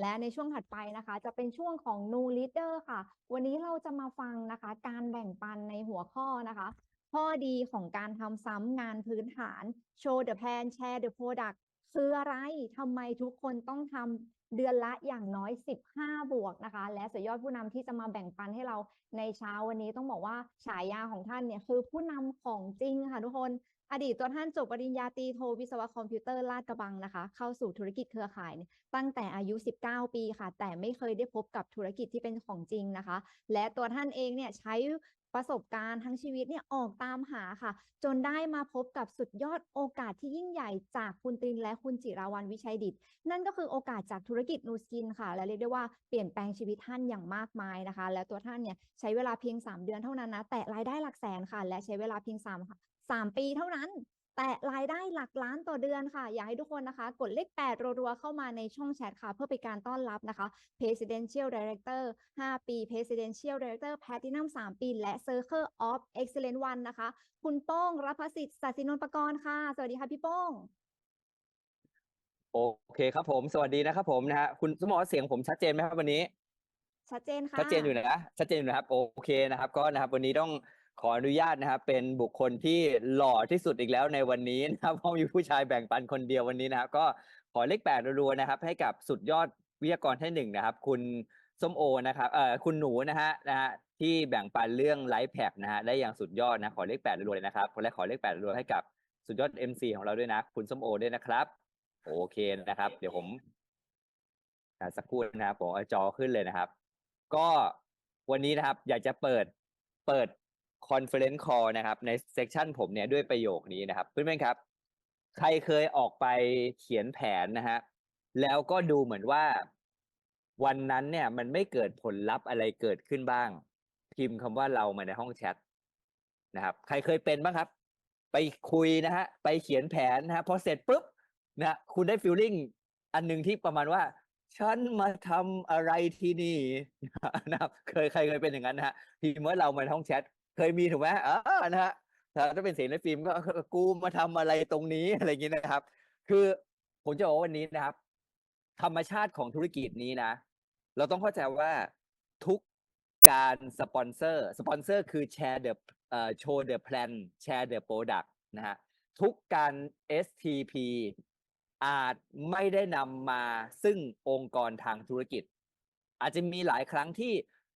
และในช่วงถัดไปนะคะ จะเป็นช่วงของ New Leader ค่ะ วันนี้เราจะมาฟังนะคะ การแบ่งปันในหัวข้อนะคะ ข้อดีของการทำซ้ำงานพื้นฐาน Show the plan share the product คืออะไรทำไมทุกคนต้องทำเดือนละอย่างน้อย 15 บวกนะคะ และสุดยอดผู้นำที่จะมาแบ่งปันให้เราในเช้าวันนี้ต้องบอกว่าฉายาของท่านเนี่ยคือผู้นำของจริงค่ะทุกคน อดีตตัวท่านจบปริญญาตรีโทวิศวะคอมพิวเตอร์ลาดกระบังนะคะ เข้าสู่ธุรกิจเครือข่าย ตั้งแต่อายุ 19 ปีค่ะ แต่ไม่เคยได้พบกับธุรกิจที่เป็นของจริงนะคะ และตัวท่านเองเนี่ยใช้ประสบการณ์ทั้งชีวิตเนี่ยออกตามหาค่ะ จนได้มาพบกับสุดยอดโอกาสที่ยิ่งใหญ่จากคุณตรินและคุณจิราวันวิชัยดิต นั่นก็คือโอกาสจากธุรกิจนูสกินค่ะ และเรียกได้ว่าเปลี่ยนแปลงชีวิตท่านอย่างมากมายนะคะ และตัวท่านเนี่ยใช้เวลาเพียง 3 เดือนเท่านั้นนะ แต่รายได้หลักแสนค่ะ และใช้เวลาเพียง3 ค่ะ3ปีเท่านั้น แต่รายได้หลักล้านต่อเดือนค่ะ อยากให้ทุกคนนะคะ กดเลข8รัวๆเข้ามาในช่องแชทค่ะ เพื่อเป็นการต้อนรับนะคะ Presidential Director 5 ปี Presidential Director Platinum 3 ปี และ Circle of Excellence 1นะคะ คุณโป้งรัพสิทธิ์สัสินนท์ประกรณ์ค่ะ สวัสดีค่ะพี่โป้งโอเคครับผม สวัสดีนะครับผมนะฮะคุณสมอเสียงผมชัดเจนไหมครับวันนี้ ชัดเจนค่ะชัดเจนอยู่นะชัดเจนอยู่นะครับ โอเคนะครับ ก็นะครับ วันนี้ต้อง ขออนุญาตนะครับเป็นบุคคลที่หล่อที่สุดอีกแล้วในวันนี้นะครับเพราะมีผู้ชายแบ่งปันคนเดียววันนี้นะครับก็ขอเลขแปดรัวๆนะครับ ให้กับสุดยอดวิทยากรท่านหนึ่งนะครับ คุณส้มโอนะครับเอ่อคุณหนูนะฮะนะฮะที่แบ่งปันเรื่องไลฟ์แพดนะฮะได้อย่างสุดยอดนะขอเลขแปดรัวๆเลยนะครับและขอเลขแปดรัวๆให้กับสุดยอด MC ของเราด้วยนะ คุณส้มโอด้วยนะครับ โอเคนะครับ เดี๋ยวผมอ่าสักครู่นะครับผมจอขึ้นเลยนะครับ ก็วันนี้นะครับ อยากจะเปิดเปิด คอนเฟอเรนซ์คอลนะครับ ในเซสชันผมเนี่ยด้วยประโยคนี้นะครับเพื่อนๆครับ ใครเคยออกไปเขียนแผนนะฮะแล้วก็ดูเหมือนว่า วันนั้นเนี่ยมันไม่เกิดผลลัพธ์อะไรเกิดขึ้นบ้าง พิมพ์คำว่าเรามาในห้องแชทนะครับ ใครเคยเป็นบ้างครับ ไปคุยนะฮะไปเขียนแผนนะฮะพอเสร็จปุ๊บนะฮะคุณได้ฟีลลิ่งอันหนึ่งที่ประมาณว่าฉันมาทำอะไรที่นี่นะครับเคยใครเคยเป็นอย่างนั้นนะฮะพิมพ์ว่าเรามาในห้องแชท เคยมีถูกไหมอ่านะฮะถ้าถ้าเป็นเสียงในฟิล์มก็กูมาทำอะไรตรงนี้อะไรอย่างนี้นะครับ คือผมจะบอกว่าวันนี้นะครับ ธรรมชาติของธุรกิจนี้นะ เราต้องเข้าใจว่าทุกการสปอนเซอร์สปอนเซอร์คือแชร์เดอะโชว์เดอะแพลนแชร์เดอะโปรดักต์นะฮะทุกการ STP อาจไม่ได้นำมาซึ่งองค์กรทางธุรกิจ อาจจะมีหลายครั้งที่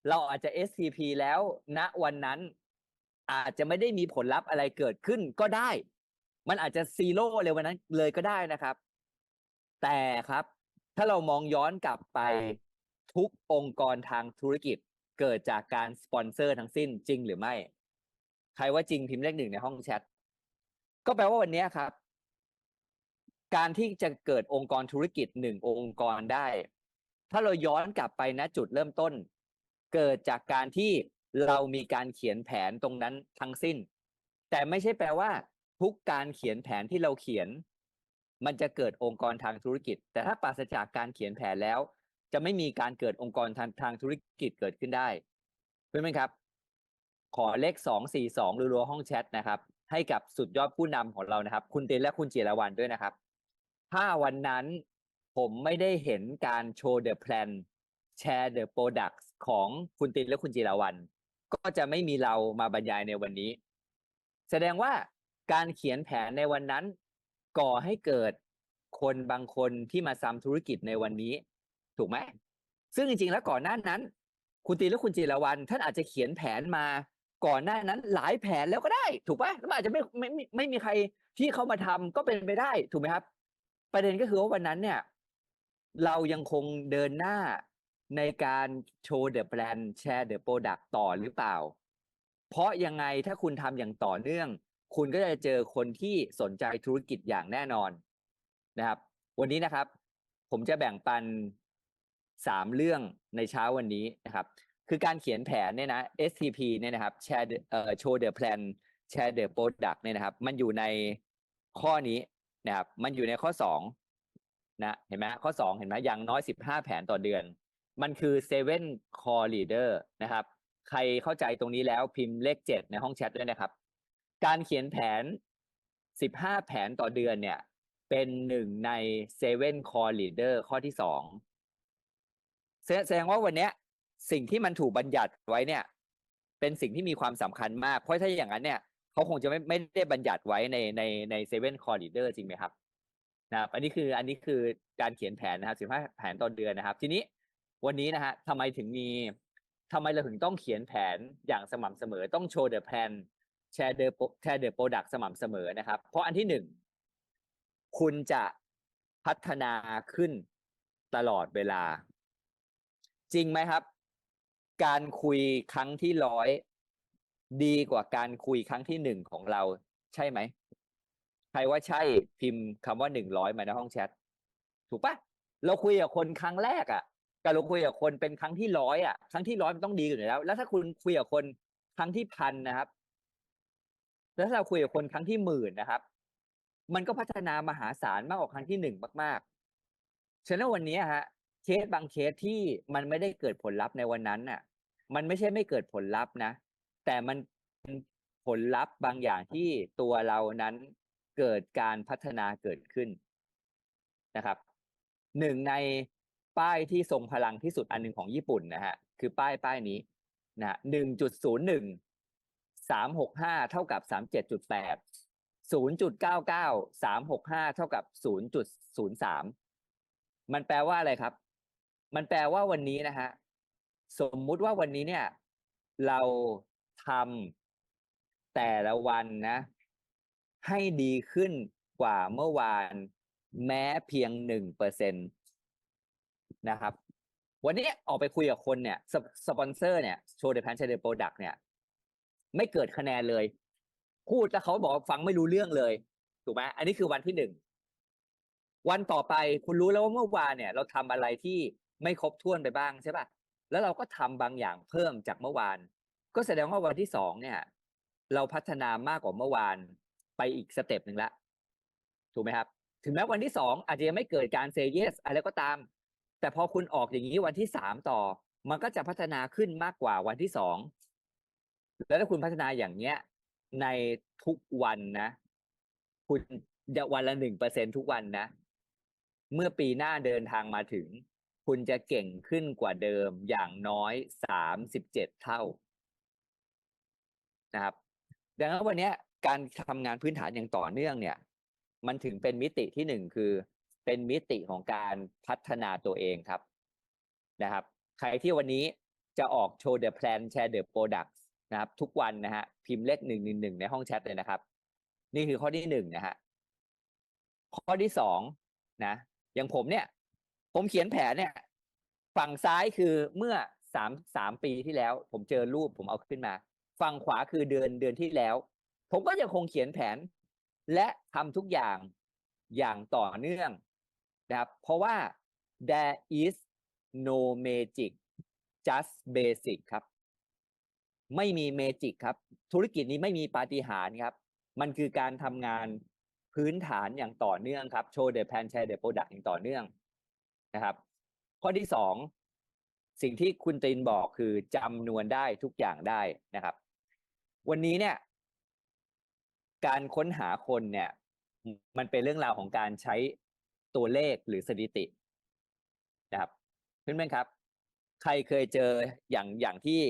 เราอาจจะ STP แล้วณวันนั้น อาจจะไม่ได้มีผลลัพธ์อะไรเกิดขึ้นก็ได้ มันอาจจะซีโร่เลยวันนั้นเลยก็ได้นะครับ แต่ครับ ถ้าเรามองย้อนกลับไปทุกองค์กรทางธุรกิจเกิดจากการสปอนเซอร์ทั้งสิ้นจริงหรือไม่ ใครว่าจริงพิมพ์เลขหนึ่งในห้องแชท ก็แปลว่าวันนี้ครับ การที่จะเกิดองค์กรธุรกิจหนึ่งองค์กรได้ ถ้าเราย้อนกลับไปณจุดเริ่มต้น เกิดจากการที่ เรามีการเขียนแผนตรงนั้นทั้งสิ้น แต่ไม่ใช่แปลว่า ทุกการเขียนแผนที่เราเขียน มันจะเกิดองค์กรทางธุรกิจ แต่ถ้าปราศจากการเขียนแผนแล้ว จะไม่มีการเกิดองค์กรทางทางธุรกิจเกิดขึ้นได้เพื่อนไหมครับ ขอเลขสองสี่สองรัวๆห้องแชทนะครับ ให้กับสุดยอดผู้นำของเรานะครับ คุณเตนและคุณจิรวันด้วยนะครับ ถ้าวันนั้นผมไม่ได้เห็นการโชว์ the plan แชร์ the products ของคุณตินและคุณจิรวัน ก็จะไม่มีเรามาบรรยายในวันนี้ แสดงว่าการเขียนแผนในวันนั้น ก่อให้เกิดคนบางคนที่มาซ้ำธุรกิจในวันนี้ ถูกไหมซึ่งจริงๆแล้วก่อนหน้านั้น คุณตีและคุณจิรวันท่านอาจจะเขียนแผนมาก่อนหน้านั้นหลายแผนแล้วก็ได้ ถูกปะแล้วอาจจะไม่ไม่ไม่ไม่มีใครที่เข้ามาทำก็เป็นไปได้ถูกไหมครับ ประเด็นก็คือว่าวันนั้นเนี่ย เรายังคงเดินหน้า ในการโชว์เดอะแ a ลนแชร์เดอะโปรดักต่อหรือเปล่า เพราะยังไงถ้าคุณทำอย่างต่อเนื่อง คุณก็จะเจอคนที่สนใจธุรกิจอย่างแน่นอนนะครับ วันนี้นะครับ ผมจะแบ่งปันสามเรื่องในเช้าวันนี้นะครับ คือการเขียนแผนเนี่ยนะ STP เนี่ยนะครับ share the- เอ่อ show the plan share the product เนี่ยนะครับ มันอยู่ในข้อนี้นะครับ มันอยู่ในข้อสองนะเห็นไหมข้อสองเห็นไหมอย่างน้อยสิบห้าแผนต่อเดือน มันคือ seven core leader นะครับ ใครเข้าใจตรงนี้แล้วพิมพ์เลขเจ็ดในห้องแชทด้วยนะครับ การเขียนแผนสิบห้าแผนต่อเดือนเนี่ย เป็นหนึ่งใน seven core leader ข้อที่สองแสดงว่าวันนี้สิ่งที่มันถูกบัญญัติไว้เนี่ย เป็นสิ่งที่มีความสำคัญมาก เพราะถ้าอย่างนั้นเนี่ยเขาคงจะไม่ไม่ได้บัญญัติไว้ในในในเซเว่นคอร์ดิเดอร์จริงไหมครับนะครับอันนี้คืออันนี้คือการเขียนแผนนะครับสิบห้าแผนต่อเดือนนะครับ ทีนี้ วันนี้นะฮะทำไมถึงมีทำไมเราถึงต้องเขียนแผนอย่างสม่ำเสมอต้องโชว์เดอะแพลนแชร์เดอะแชร์เดอะโปรดักสม่ำเสมอนะครับ เพราะอันที่หนึ่งคุณจะพัฒนาขึ้นตลอดเวลา จริงไหมครับ การคุยครั้งที่ร้อยดีกว่าการคุยครั้งที่หนึ่งของเรา ใช่ไหมใครว่าใช่พิมพ์คำว่าหนึ่งร้อยมาในห้องแชทถูกปะเราคุยกับคนครั้งแรกอะ่ะ กับเราคุยกับคนเป็นครั้งที่ร้อยอะครั้งที่ร้อยมันต้องดีกว่าอยู่แล้ว แล้วถ้าคุณคุยกับคนครั้งที่พันนะครับ แล้วถ้าเราคุยกับคนครั้งที่หมื่นนะครับ มันก็พัฒนามหาศาลมากกว่าครั้งที่หนึ่งมากๆฉะนั้นวันนี้ฮะเคสบางเคสที่มันไม่ได้เกิดผลลัพธ์ในวันนั้นน่ะ มันไม่ใช่ไม่เกิดผลลัพธ์นะ แต่มันเป็นผลลัพธ์บางอย่างที่ตัวเรานั้นเกิดการพัฒนาเกิดขึ้นนะครับหนึ่งใน ป้ายที่ทรงพลังที่สุดอันหนึ่งของญี่ปุ่นนะฮะคือป้ายป้ายนี้นะฮะหนึ่งจุดศูนย์หนึ่งสามหกห้าเท่ากับสามเจ็ดจุดแปดศูนย์จุดเก้าเก้าสามหกห้าเท่ากับศูนย์จุดศูนย์สามมันแปลว่าอะไรครับ มันแปลว่าวันนี้นะฮะสมมุติว่าวันนี้เนี่ย เราทำแต่ละวันนะ ให้ดีขึ้นกว่าเมื่อวานแม้เพียงหนึ่งเปอร์เซ็นต์ นะครับ วันนี้ออกไปคุยกับคนเนี่ยสปสปอนเซอร์เนี่ยโชว์เดอะแพนเชเดอร์โปรดักต์เนี่ยไม่เกิดคะแนนเลย พูดแล้วเขาบอกฟังไม่รู้เรื่องเลย ถูกไหมอันนี้คือวันที่หนึ่งวันต่อไปคุณรู้แล้วว่าเมื่อวานเนี่ย เราทำอะไรที่ไม่ครบถ้วนไปบ้างใช่ป่ะแล้วเราก็ทำบางอย่างเพิ่มจากเมื่อวาน ก็แสดงว่าวันที่สองเนี่ย เราพัฒนามากกว่าเมื่อวานไปอีกสเต็ปหนึ่งละถูกไหมครับ ถึงแม้วันที่สองอาจจะยังไม่เกิดการเซเยสอะไรก็ตาม แต่พอคุณออกอย่างนี้วันที่สามต่อ มันก็จะพัฒนาขึ้นมากกว่าวันที่สองแล้วถ้าคุณพัฒนาอย่างเนี้ย ในทุกวันนะ คุณจะวันละหนึ่งเปอร์เซ็นทุกวันนะ เมื่อปีหน้าเดินทางมาถึง คุณจะเก่งขึ้นกว่าเดิมอย่างน้อยสามสิบเจ็ดเท่านะครับ ดังนั้นวันนี้การทำงานพื้นฐานอย่างต่อเนื่องเนี่ย มันถึงเป็นมิติที่หนึ่งคือ เป็นมิติของการพัฒนาตัวเองครับนะครับ ใครที่วันนี้จะออกโชว์ the plan share the product นะครับ ทุกวันนะฮะพิมพ์เลขหนึ่งหนึ่งหนึ่งในห้องแชทเลยนะครับ นี่คือข้อที่หนึ่งนะฮะข้อที่สองนะอย่างผมเนี่ย ผมเขียนแผนเนี่ย ฝั่งซ้ายคือเมื่อสามสามปีที่แล้ว ผมเจอรูปผมเอาขึ้นมา ฝั่งขวาคือเดือนเดือนที่แล้ว ผมก็ยังคงเขียนแผน และทำทุกอย่างอย่างต่อเนื่อง นะครับ เพราะว่า there is no magic just basic ครับ ไม่มีเมจิกครับ ธุรกิจนี้ไม่มีปาฏิหาริย์ครับ มันคือการทำงานพื้นฐานอย่างต่อเนื่องครับโชว์เด e แพนแชร์เด e โปรดักต์อย่างต่อเนื่องนะครับ ข้อที่สองสิ่งที่คุณตินบอกคือจำนวนได้ทุกอย่างได้นะครับ วันนี้เนี่ย การค้นหาคนเนี่ย มันเป็นเรื่องราวของการใช้ ตัวเลขหรือสถิตินะครับเพื่อนๆครับ ใครเคยเจออย่างอย่างที่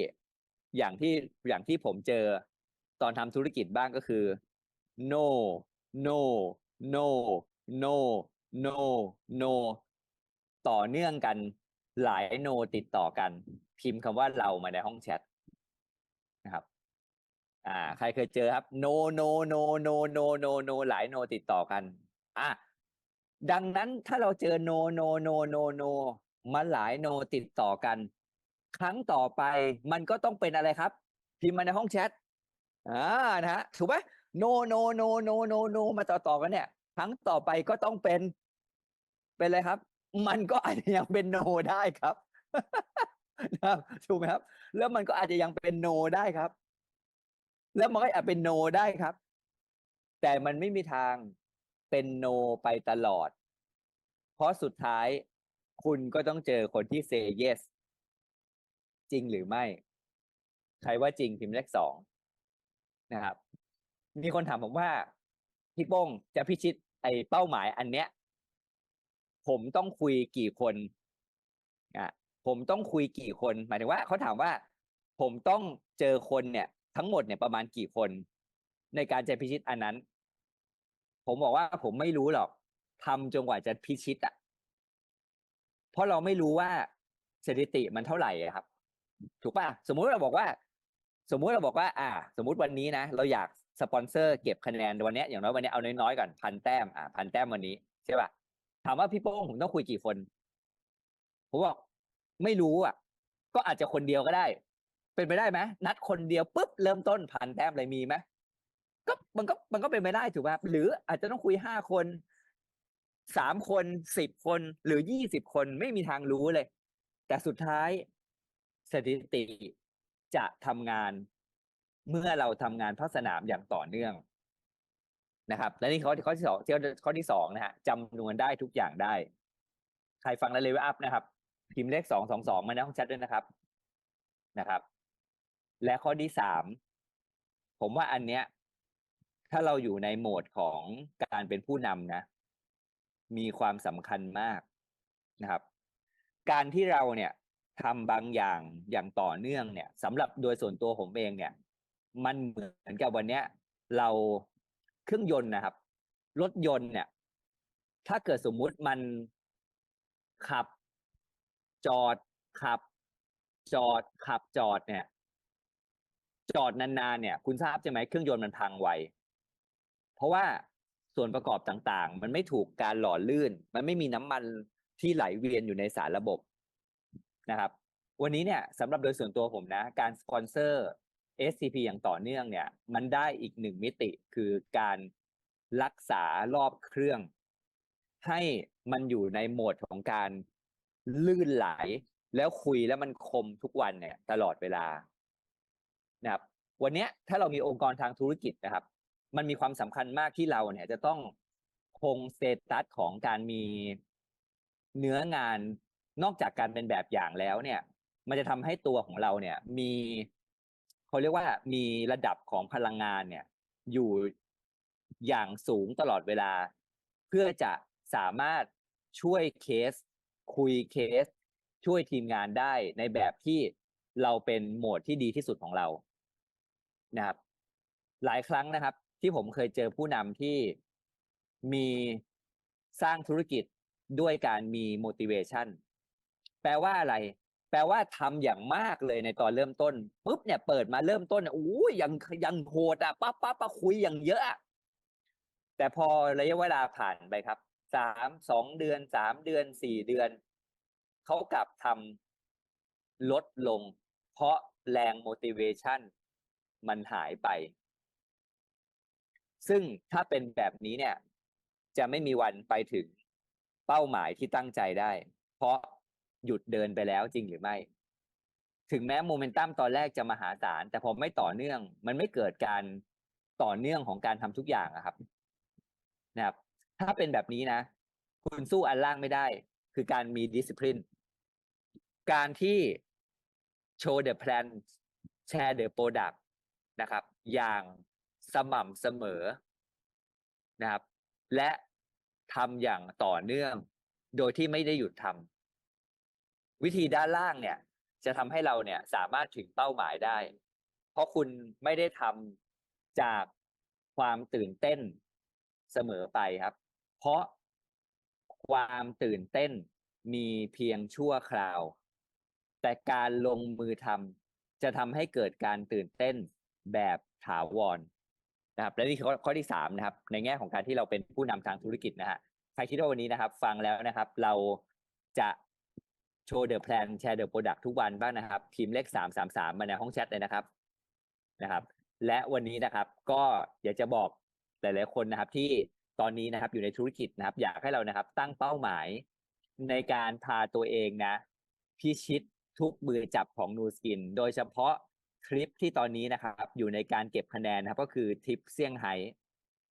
อย่างที่อย่างที่ผมเจอตอนทำธุรกิจบ้างก็คือ no no no no no no ต่อเนื่องกันหลายโนติดต่อกัน พิมพ์คำว่าเรามาในห้องแชทนะครับ อ่า ใครเคยเจอครับ no no no no no no no หลายโนติดต่อกัน อะ ดังนั้นถ้าเราเจอ no no no no no มาหลายโนติดต่อกัน ครั้งต่อไปมันก็ต้องเป็นอะไรครับ พิมพ์มาในห้องแชทอ่านะฮะถูกไหม no no no no no no มาต่อต่อกันเนี่ย ครั้งต่อไปก็ต้องเป็น เป็นอะไรครับ มันก็อาจจะยังเป็น no ได้ครับนะครับถูกไหมครับ แล้วมันก็อาจจะยังเป็น no ได้ครับ แล้วมันก็อาจเป็น no ได้ครับ แต่มันไม่มีทาง เป็น no ไปตลอด เพราะสุดท้ายคุณก็ต้องเจอคนที่ say yes จริงหรือไม่ ใครว่าจริงพิมพ์เลขสองนะครับ มีคนถามผมว่าพี่โป้งจะพิชิตไอ้เป้าหมายอันเนี้ย ผมต้องคุยกี่คนอะผมต้องคุยกี่คน หมายถึงว่าเขาถามว่า ผมต้องเจอคนเนี่ย ทั้งหมดเนี่ยประมาณกี่คน ในการจะพิชิตอันนั้น ผมบอกว่าผมไม่รู้หรอกทำจนกว่าจะพิชิตอะ เพราะเราไม่รู้ว่าสถิติมันเท่าไหร่ครับ ถูกป่ะสมมุติเราบอกว่า สมมุติเราบอกว่า อ่า สมมุติวันนี้นะเราอยากสปอนเซอร์เก็บคะแนนวันนี้อย่างน้อยวันนี้เอาน้อยๆก่อนพันแต้มอ่าพันแต้มวันนี้ใช่ป่ะถามว่าพี่โป้งผมต้องคุยกี่คนผมบอกไม่รู้อะ ก็อาจจะคนเดียวก็ได้ เป็นไปได้ไหมนัดคนเดียวปุ๊บเริ่มต้นพันแต้มอะไรมีไหม ก็มันก็มันก็เป็นไปได้ถูกป่ะหรืออาจจะต้องคุยห้าคนสามคนสิบคนหรือยี่สิบคนไม่มีทางรู้เลย แต่สุดท้ายสถิติจะทำงานเมื่อเราทำงานภาคสนามอย่างต่อเนื่องนะครับ และนี่ข้อข้อที่สองข้อที่สองนะฮะจำนวนได้ทุกอย่างได้ ใครฟังแล้วเลเวลอัพนะครับ พิมพ์เลขสองสองสองมาในห้องแชทด้วยนะครับนะครับ และข้อที่สามผมว่าอันเนี้ย ถ้าเราอยู่ในโหมดของการเป็นผู้นำนะ มีความสำคัญมากนะครับ การที่เราเนี่ยทำบางอย่างอย่างต่อเนื่องเนี่ยสำหรับโดยส่วนตัวผมเองเนี่ย มันเหมือนกับวันเนี้ย เราเครื่องยนต์นะครับ รถยนต์เนี่ย ถ้าเกิดสมมุติมันขับ จอดขับ จอดขับจอดเนี่ย จอดนานๆเนี่ย คุณทราบใช่ไหมเครื่องยนต์มันพังไว เพราะว่าส่วนประกอบต่างๆ มันไม่ถูกการหล่อลื่น มันไม่มีน้ำมันที่ไหลเวียนอยู่ในสารระบบนะครับ วันนี้เนี่ยสำหรับโดยส่วนตัวผมนะ การสปอนเซอร์ SCP อย่างต่อเนื่องเนี่ย มันได้อีกหนึ่งมิติคือการรักษารอบเครื่อง ให้มันอยู่ในโหมดของการลื่นไหล แล้วคุยแล้วมันคมทุกวันเนี่ย ตลอดเวลานะครับ วันนี้ถ้าเรามีองค์กรทางธุรกิจนะครับ มันมีความสำคัญมากที่เราเนี่ย จะต้องคงสเตตัสของการมีเนื้องานนอกจากการเป็นแบบอย่างแล้วเนี่ย มันจะทำให้ตัวของเราเนี่ย มีเขาเรียกว่ามีระดับของพลังงานเนี่ย อยู่อย่างสูงตลอดเวลา เพื่อจะสามารถช่วยเคส คุยเคส ช่วยทีมงานได้ในแบบที่เราเป็นโหมดที่ดีที่สุดของเรานะครับ หลายครั้งนะครับ ที่ผมเคยเจอผู้นำที่มีสร้างธุรกิจด้วยการมี motivation แปลว่าอะไร แปลว่าทำอย่างมากเลยในตอนเริ่มต้นปุ๊บเนี่ยเปิดมาเริ่มต้นเนี่ยโอ้ยยังยังโหดอะปั๊บปั๊บปั๊บคุยอย่างเยอะอะแต่พอระยะเวลาผ่านไปครับสามสองเดือนสามเดือนสี่เดือน เขากลับทำลดลง เพราะแรง motivation มันหายไป ซึ่งถ้าเป็นแบบนี้เนี่ย จะไม่มีวันไปถึงเป้าหมายที่ตั้งใจได้ เพราะหยุดเดินไปแล้วจริงหรือไม่ ถึงแม้โมเมนตัมตอนแรกจะมหาศาลแต่พอไม่ต่อเนื่อง มันไม่เกิดการต่อเนื่องของการทำทุกอย่างอะครับ นะครับ ถ้าเป็นแบบนี้นะ คุณสู้อันล่างไม่ได้ คือการมีดิสซิ p ลินการที่โชว์ the plan แชร์ the product นะครับ อย่าง สม่ำเสมอนะครับ และทำอย่างต่อเนื่อง โดยที่ไม่ได้หยุดทำวิธีด้านล่างเนี่ย จะทำให้เราเนี่ยสามารถถึงเป้าหมายได้ เพราะคุณไม่ได้ทำจากความตื่นเต้นเสมอไปครับ เพราะความตื่นเต้นมีเพียงชั่วคราว แต่การลงมือทำจะทำให้เกิดการตื่นเต้นแบบถาวร นะครับและนี่คือข้อที่สามนะครับในแง่ของการที่เราเป็นผู้นำทางธุรกิจนะฮะใครคิดว่าวันนี้นะครับ ฟังแล้วนะครับ เราจะโชว์เดอะแพลนแชร์เดอะโปรดักทุกวันบ้างนะครับพิมพ์เลขสามสามสามมาในห้องแชทเลยนะครับนะครับ และวันนี้นะครับ ก็อยากจะบอกหลาย ๆ คนนะครับ ที่ตอนนี้นะครับอยู่ในธุรกิจนะครับ อยากให้เรานะครับ ตั้งเป้าหมายในการพาตัวเองนะพิชิตทุกมือจับของนูสกิน โดยเฉพาะ ทริปที่ตอนนี้นะครับ อยู่ในการเก็บคะแนนนะครับ ก็คือทริปเซี่ยงไฮ้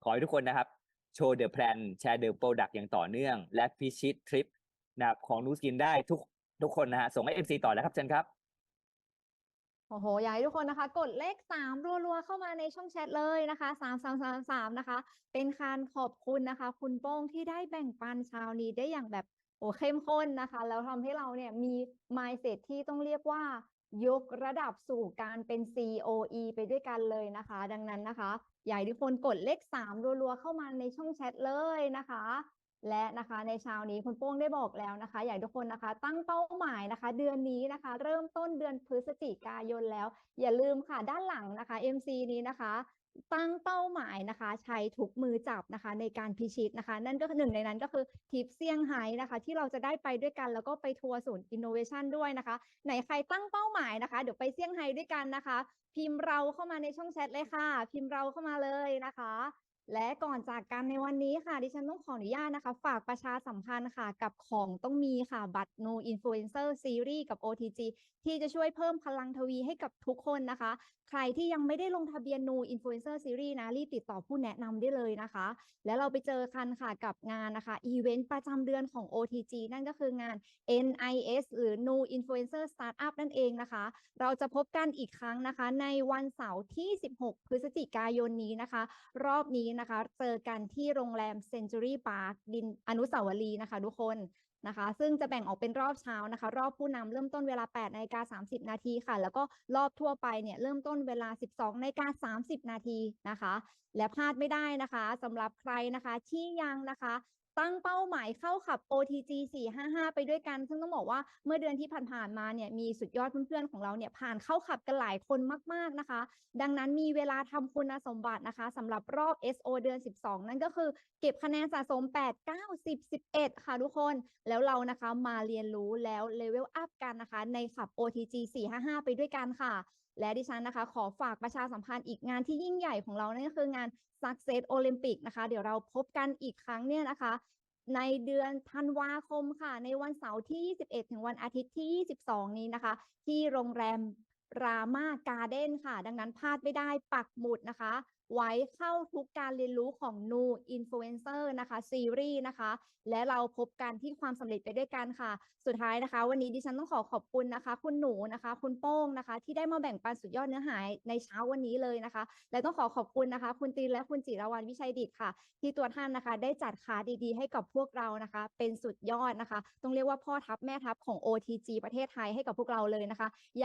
ขอให้ทุกคนนะครับ โชว์เดอะแพลนแชร์เดอะโปรดักอย่างต่อเนื่อง และพิชิตทริปนะครับของนูสกินได้ทุกทุกคนนะฮะส่งให้ MC ต่อแล้วครับเชิญครับโอ้โหอยากให้ทุกคนนะคะ กดเลขสามรัวๆเข้ามาในช่องแชทเลยนะคะสามสามสามสามนะคะ เป็นการขอบคุณนะคะ คุณโป้งที่ได้แบ่งปันช้านี้ได้อย่างแบบโอ้เข้มข้นนะคะ แล้วทำให้เราเนี่ยมี mindset ที่ต้องเรียกว่า ยกระดับสู่การเป็น COE ไปด้วยกันเลยนะคะ ดังนั้นนะคะ อยากให้ทุกคนกดเลข 3 รัวๆ เข้ามาในช่องแชทเลยนะคะ และนะคะในเช้านี้คุณโป้งได้บอกแล้วนะคะ อยากให้ทุกคนนะคะ ตั้งเป้าหมายนะคะ เดือนนี้นะคะ เริ่มต้นเดือนพฤศจิกายนแล้ว อย่าลืมค่ะด้านหลังนะคะ MC นี้นะคะ ตั้งเป้าหมายนะคะ ใช้ทุกมือจับนะคะ ในการพิชิตนะคะ นั่นก็หนึ่งในนั้นก็คือทิปเซี่ยงไฮ้นะคะ ที่เราจะได้ไปด้วยกันแล้วก็ไปทัวร์ศูนย์อินโนเวชันด้วยนะคะ ไหนใครตั้งเป้าหมายนะคะ เดี๋ยวไปเซี่ยงไฮ้ด้วยกันนะคะ พิมพ์เราเข้ามาในช่องแชทเลยค่ะ พิมพ์เราเข้ามาเลยนะคะ และก่อนจากกันในวันนี้ค่ะ ดิฉันต้องขออนุญาตนะคะ ฝากประชาสัมพันธ์ค่ะ กับของต้องมีค่ะบัตร No Influencer Series กับ OTG ที่จะช่วยเพิ่มพลังทวีให้กับทุกคนนะคะ ใครที่ยังไม่ได้ลงทะเบียน No Influencer Series นะ รีบติดต่อผู้แนะนำได้เลยนะคะ แล้วเราไปเจอกันค่ะกับงานนะคะอีเวนต์ประจำเดือนของ OTG นั่นก็คืองาน NIS หรือ No Influencer Startup นั่นเองนะคะ เราจะพบกันอีกครั้งนะคะ ในวันเสาร์ที่ 16 พฤศจิกายนนี้นะคะ รอบนี้นะคะ เจอกันที่โรงแรม Century Park ดินอนุสาวรีย์นะคะ ทุกคนนะคะ ซึ่งจะแบ่งออกเป็นรอบเช้านะคะ รอบผู้นำเริ่มต้นเวลา8นาฬิกา30 นาทีค่ะ แล้วก็รอบทั่วไปเนี่ยเริ่มต้นเวลา 12นาฬิกา30 นาทีนะคะ และพลาดไม่ได้นะคะสำหรับใครนะคะที่ยังนะคะ ตั้งเป้าหมายเข้าขับ OTG 455 ไปด้วยกัน ซึ่งต้องบอกว่าเมื่อเดือนที่ผ่านๆมาเนี่ยมีสุดยอดเพื่อนๆของเราเนี่ยผ่านเข้าขับกันหลายคนมากๆนะคะ ดังนั้นมีเวลาทำคุณสมบัตินะคะสำหรับรอบ SO เดือน 12 นั่นก็คือเก็บคะแนนสะสม 8 9 10 11 ค่ะทุกคนแล้วเรานะคะมาเรียนรู้แล้วเลเวลอัพกันนะคะ ในขับ OTG 455 ไปด้วยกันค่ะ และดิฉันนะคะ ขอฝากประชาสัมพันธ์อีกงานที่ยิ่งใหญ่ของเรานั่นก็คืองาน Success Olympic นะคะ เดี๋ยวเราพบกันอีกครั้งเนี่ยนะคะ ในเดือนธันวาคมค่ะ ในวันเสาร์ที่ 21 ถึงวันอาทิตย์ที่ 22 นี้นะคะ ที่โรงแรม รามาการ์เด้นค่ะ ดังนั้นพลาดไม่ได้ปักหมุดนะคะ ไว้เข้าทุกการเรียนรู้ของ New Influencer นะคะซีรีส์นะคะ และเราพบกันที่ความสำเร็จไปด้วยกันค่ะ สุดท้ายนะคะ วันนี้ดิฉันต้องขอขอบคุณนะคะ คุณหนูนะคะ คุณโป้งนะคะ ที่ได้มาแบ่งปันสุดยอดเนื้อหาในเช้าวันนี้เลยนะคะ และต้องขอขอบคุณนะคะ คุณตีนและคุณจิรวรรณวิชัยดิตค่ะ ที่ตัวท่านนะคะ ได้จัดคาดีๆ ให้กับพวกเรานะคะ เป็นสุดยอดนะคะต้องเรียกว่าพ่อทัพแม่ทัพของ OTG ประเทศไทยให้กับพวกเราเลยนะคะ